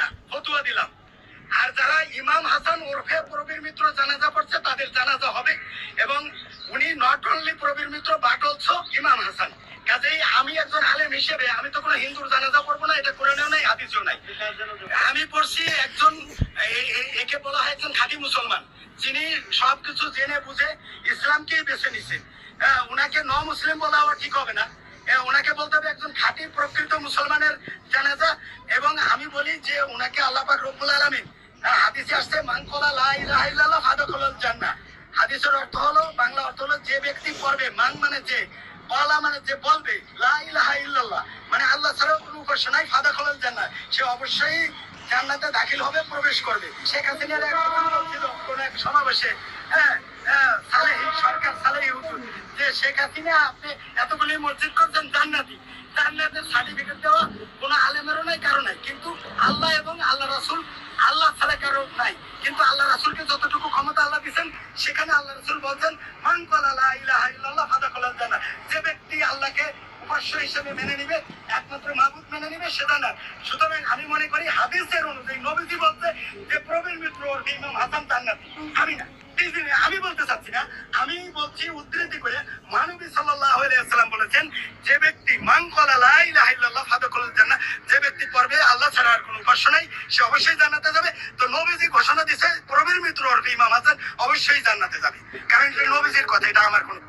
না, ফতুয়া দিলাম। আর যারা ইমাম হাসান ওরফে প্রবীর মিত্র জানাজা পড়ছে, তাদের জানাজা হবে এবং উনি not only Prabir Mitra but Imam Hasan. কাজেই আমি একজন আলেম হিসেবে, আমি তো কোনো হিন্দুর জানাজা পড়ব না, এটা কোরআনেও নাই, হাদিসেও নাই। আমি পড়ছি একজন একে বলা হয় একজন খাঁটি মুসলমান। যিনি সবকিছু জেনে বুঝে ইসলামকেই বেছে নিছে। ওনাকে ন মুসলিম বলা আবার ঠিক হবে না। ওনাকে বলতে হবে একজন খাঁটি প্রকৃত মুসলমানের জানাজা এবং আমি বলি যে ওনাকে আল্লাহ পাক রব্বুল আলামিন হাদিসে আসছে মান কলা লা ইলাহা ইল্লাল্লাহ ফাদাখালাল হাদিসের অর্থ হলো বাংলা অর্থ হলো যে ব্যক্তি পড়বে মান মানে যে কলা মানে যে বলবে লা ইলাহা ইল্লাল্লাহ। মানে আল্লাহ ছাড়া কোনো উপাস্য নাই সে অবশ্যই জান্নাতে দাখিল হবে প্রবেশ করবে। শেখ হাসিনার এক কোন এক সমাবেশে হ্যাঁ, আল্লাহ এবং আল্লাহ হিসেবে মেনে নিবে, একমাত্র মাহবুব মেনে নিবে, সেটা না। সুতরাং আমি মনে করি হাদিসের অনুযায়ী নবীজি বলতে যে, প্রবীণ মিত্র ওর ইমাম হাসান জান্নাতি। আমি না। এই আমি বলতে চাচ্ছি না, আমি বলছি উদ্ধৃতি করে মানবী আলাইহি বলেছেন, যে ব্যক্তি ক্বালা লা ইলাহা ইল্লাল্লাহ ফাদাখালাল যে ব্যক্তি পড়বে আল্লাহ ছাড়া আর কোনো উপাস্য নাই, সে অবশ্যই জান্নাতে যাবে। তো নবীজি ঘোষণা দিয়েছে প্রবীণ মিত্র ওর ইমাম হাসান অবশ্যই জান্নাতে যাবে। কারণ এটা নবীজির কথা, এটা আমার কোনো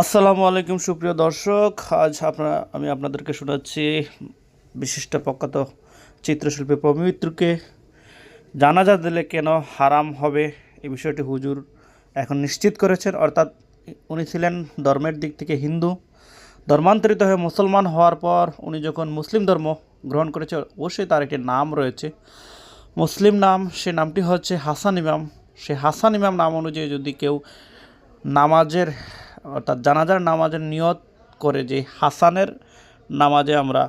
আসসালামু আলাইকুম সুপ্রিয় দর্শক, আজ আপনারা, আমি আপনাদেরকে শোনাচ্ছি বিশিষ্ট প্রখ্যাত চিত্রশিল্পী প্রমিত্রকে জানাজা দিলে কেন হারাম হবে? এই বিষয়টি হুজুর এখন নিশ্চিত করেছেন, অর্থাৎ উনি ছিলেন ধর্মের দিক থেকে হিন্দু। ধর্মান্তরিত হয়ে মুসলমান হওয়ার পর উনি যখন মুসলিম ধর্ম গ্রহণ করেছে, অবশ্যই তার একটি নাম রয়েছে। মুসলিম নাম, সে নামটি হচ্ছে হাসান ইমাম। সে হাসান ইমাম নাম অনুযায়ী যদি কেউ নামাজের, অর্থাৎ জানাজার নামাজের নিয়ত করে যে হাসানের নামাজে আমরা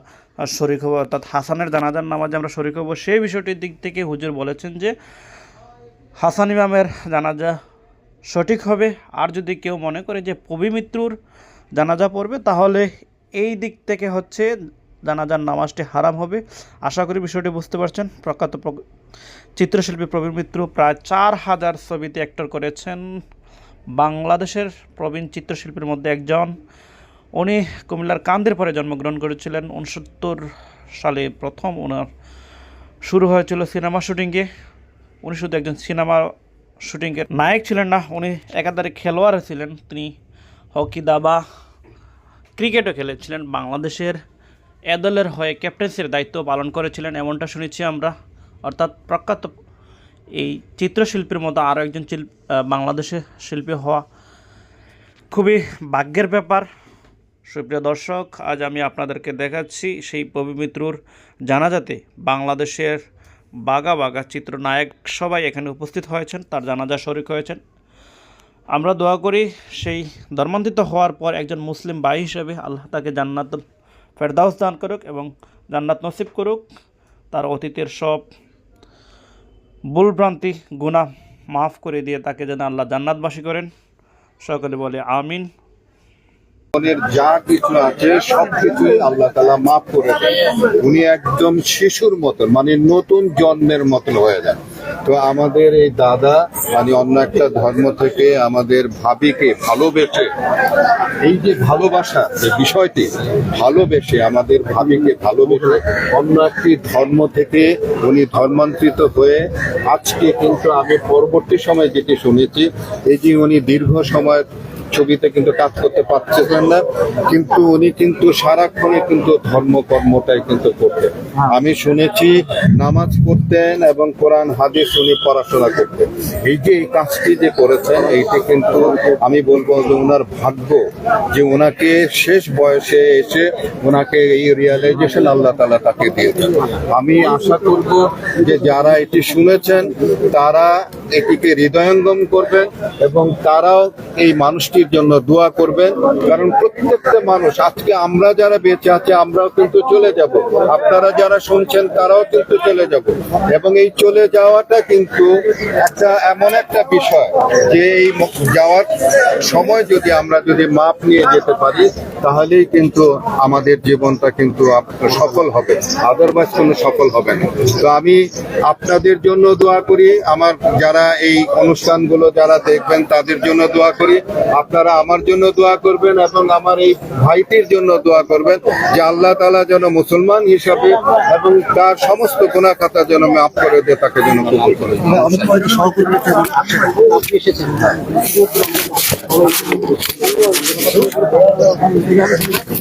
শরিক হব, অর্থাৎ হাসানের জানাজার নামাজে আমরা শরিক হব, সেই বিষয়টির দিক থেকে হুজুর বলেছেন যে হাসান ইমামের জানাজা সঠিক হবে। আর যদি কেউ মনে করে যে পবি মিত্রুর জানাজা পড়বে, তাহলে এই দিক থেকে হচ্ছে জানাজার নামাজটি হারাম হবে। আশা করি বিষয়টি বুঝতে পারছেন। প্রখ্যাত চিত্রশিল্পী প্রবীণ মিত্র প্রায় চার হাজার ছবিতে অ্যাক্টর করেছেন। বাংলাদেশের প্রবীণ চিত্রশিল্পীর মধ্যে একজন। উনি কুমিল্লার কান্দের পরে জন্মগ্রহণ করেছিলেন। উনসত্তর সালে প্রথম ওনার শুরু হয়েছিল সিনেমা শুটিংয়ে। উনি শুধু একজন সিনেমা শুটিংয়ের নায়ক ছিলেন না, উনি একাধারে খেলোয়াড় ছিলেন। তিনি হকি দাবা ক্রিকেটও খেলেছিলেন। বাংলাদেশের এ দলের হয়ে ক্যাপ্টেন্সির দায়িত্ব পালন করেছিলেন, এমনটা শুনেছি আমরা। অর্থাৎ প্রখ্যাত এই চিত্রশিল্পীর মতো আরও একজন শিল্প বাংলাদেশে শিল্পী হওয়া খুবই ভাগ্যের ব্যাপার। সুপ্রিয় দর্শক, আজ আমি আপনাদেরকে দেখাচ্ছি সেই পবিমিত্রুর জানাজাতে বাংলাদেশের বাগা বাগা চিত্রনায়ক সবাই এখানে উপস্থিত হয়েছেন, তার জানাজা শরিক হয়েছেন। আমরা দোয়া করি সেই ধর্মান্তরিত হওয়ার পর একজন মুসলিম ভাই হিসেবে আল্লাহ তাকে জান্নাত ফেরদাউস দান করুক এবং জান্নাত নসিব করুক। তার অতীতের সব ভুলভ্রান্তি, গুনাহ মাফ করে দিয়ে তাকে যেন আল্লাহ জান্নাতবাসী করেন। সকলে বলে আমিন। জীবনের যা কিছু আছে সবকিছুই আল্লাহ তালা মাফ করে দেন। উনি একদম শিশুর মতন মানে নতুন জন্মের মতন হয়ে যান। তো আমাদের এই দাদা মানে অন্য একটা ধর্ম থেকে আমাদের ভাবিকে ভালোবেসে, এই যে ভালোবাসা, যে বিষয়টি, ভালোবেসে, আমাদের ভাবিকে ভালোবেসে অন্য একটি ধর্ম থেকে উনি ধর্মান্তরিত হয়ে আজকে কিন্তু আমি পরবর্তী সময় যেটি শুনেছি এই যে উনি দীর্ঘ সময় ছবিতে কিন্তু কাজ করতে পারতেছেন না, কিন্তু উনি কিন্তু সারাক্ষণে কিন্তু ধর্ম কর্মটাই কিন্তু করতেন। আমি শুনেছি নামাজ পড়তেন এবং কোরআন, হাদিস উনি পড়াশোনা করতেন। এই যে এই কাজটি যে করেছেন, এইটি কিন্তু আমি বলব যে ওনার ভাগ্য যে ওনাকে শেষ বয়সে এসে ওনাকে এই রিয়ালাইজেশন আল্লাহ তালা তাকে দিয়েছেন। আমি আশা করব যে যারা এটি শুনেছেন, তারা এটিকে হৃদয়ঙ্গম করবেন এবং তারাও এই মানুষটির জন্য দোয়া করবেন কারণ প্রত্যেকটা মানুষ, আজকে আমরা যারা বেঁচে আছি, আমরাও কিন্তু চলে যাব। আপনারা যারা শুনছেন, তারাও কিন্তু চলে যাব। এবং এই চলে যাওয়াটা কিন্তু একটা এমন একটা বিষয় যে এই যাওয়ার সময় যদি আমরা যদি মাপ নিয়ে যেতে পারি, তাহলেই কিন্তু আমাদের জীবনটা কিন্তু সফল হবে। আদারওয়াইজ কোনো সফল হবে না। তো আমি আপনাদের জন্য দোয়া করি। আমার যারা এই অনুষ্ঠানগুলো যারা দেখবেন, তাদের জন্য দোয়া করি আপনারা আমার জন্য দোয়া করবেন এবং আমার এই ভাইটির জন্য দোয়া করবেন যে আল্লাহ তালা যেন মুসলমান হিসাবে এবং তার সমস্ত কোনা খাতা যেন মাফ করে দিয়ে, তাকে যেন কবুল করে Thank you.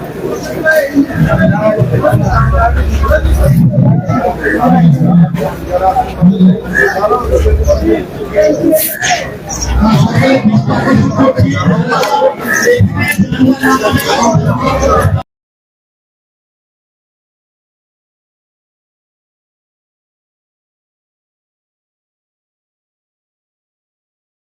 সকলে বিশ্বাস করছি